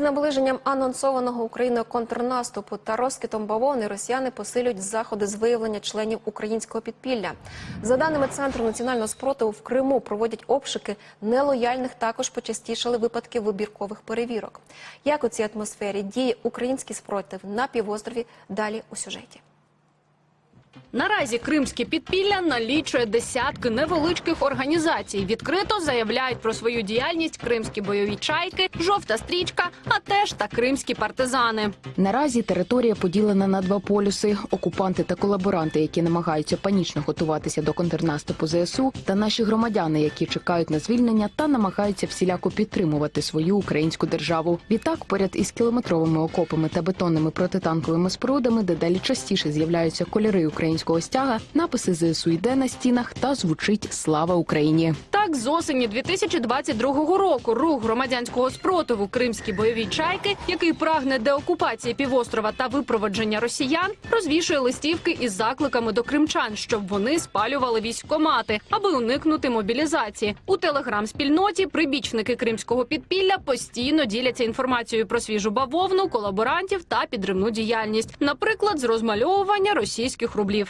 Із наближенням анонсованого Україною контрнаступу та розкитом бавовни росіяни посилюють заходи з виявлення членів українського підпілля. За даними центру національного спротиву, в Криму проводять обшуки нелояльних. Також почастішали випадки вибіркових перевірок. Як у цій атмосфері діє український спротив на півострові? Далі у сюжеті. Наразі кримське підпілля налічує десятки невеличких організацій. Відкрито заявляють про свою діяльність кримські бойові чайки, жовта стрічка, а теж та кримські партизани. Наразі територія поділена на два полюси: окупанти та колаборанти, які намагаються панічно готуватися до контрнаступу ЗСУ, та наші громадяни, які чекають на звільнення та намагаються всіляко підтримувати свою українську державу. Відтак, поряд із кілометровими окопами та бетонними протитанковими спорудами, дедалі частіше з'являються кольори українського стяга, написи ЗСУ йде на стінах та звучить Слава Україні. Так, з осені 2022 року рух громадянського спротиву кримські бойові чайки, який прагне деокупації півострова та випроводження росіян, розвішує листівки із закликами до кримчан, щоб вони спалювали військомати, аби уникнути мобілізації. У телеграм-спільноті прибічники кримського підпілля постійно діляться інформацією про свіжу бавовну, колаборантів та підривну діяльність, наприклад, з розмальовування російських рублів.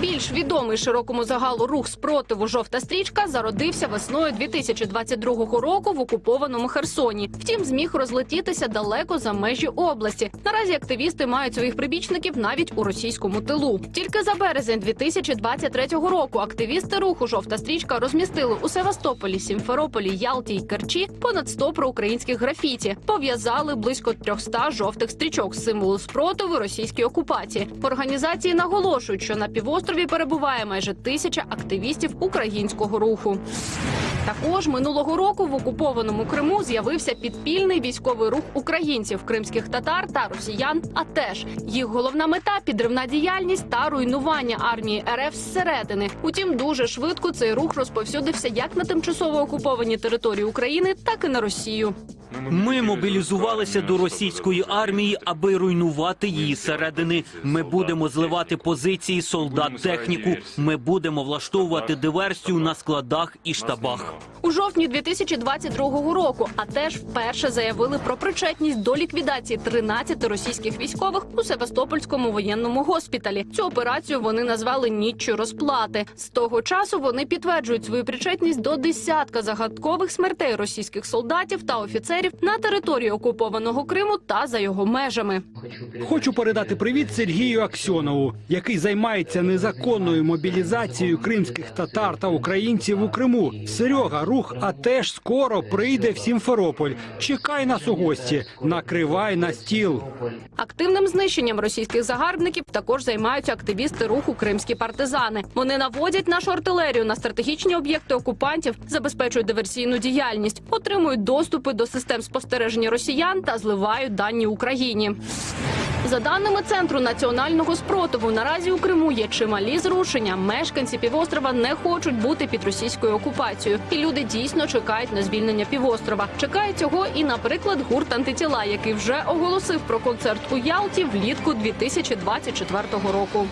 Більш відомий широкому загалу рух спротиву жовта стрічка зародився весною 2022 року в окупованому Херсоні. Втім, зміг розлетітися далеко за межі області. Наразі активісти мають своїх прибічників навіть у російському тилу. Тільки за березень 2023 року активісти руху жовта стрічка розмістили у Севастополі, Сімферополі, Ялті й Керчі понад 100 проукраїнських графіті. Пов'язали близько 300 жовтих стрічок символу спротиву російській окупації. Організації наголошують, що на півострові перебуває майже тисяча активістів українського руху. Також минулого року в окупованому Криму з'явився підпільний військовий рух українців, кримських татар та росіян. А теж їх головна мета підривна діяльність та руйнування армії РФ зсередини. Утім, дуже швидко цей рух розповсюдився як на тимчасово окуповані території України, так і на Росію. Ми мобілізувалися до російської армії, аби руйнувати її зсередини. Ми будемо зливати позиції солдат, техніку. Ми будемо влаштовувати диверсію на складах і штабах. У жовтні 2022 року, а теж вперше заявили про причетність до ліквідації 13 російських військових у Севастопольському воєнному госпіталі. Цю операцію вони назвали ніччю розплати. З того часу вони підтверджують свою причетність до десятка загадкових смертей російських солдатів та офіцерів на території окупованого Криму та за його межами. Хочу передати привіт Сергію Аксьонову, який займається незаконною мобілізацією кримських татар та українців у Криму. Серега, рух, а теж скоро прийде в Сімферополь. Чекай нас у гості, накривай на стіл. Активним знищенням російських загарбників також займаються активісти руху кримські партизани. Вони наводять нашу артилерію на стратегічні об'єкти окупантів, забезпечують диверсійну діяльність, отримують доступи до систем спостереження росіян та зливають дані Україні. За даними центру національного спротиву, наразі у Криму є чималі зрушення. Мешканці півострова не хочуть бути під російською окупацією, і люди дійсно чекають на звільнення півострова. Чекає цього і, наприклад, гурт антитіла, який вже оголосив про концерт у Ялті влітку 2024 року.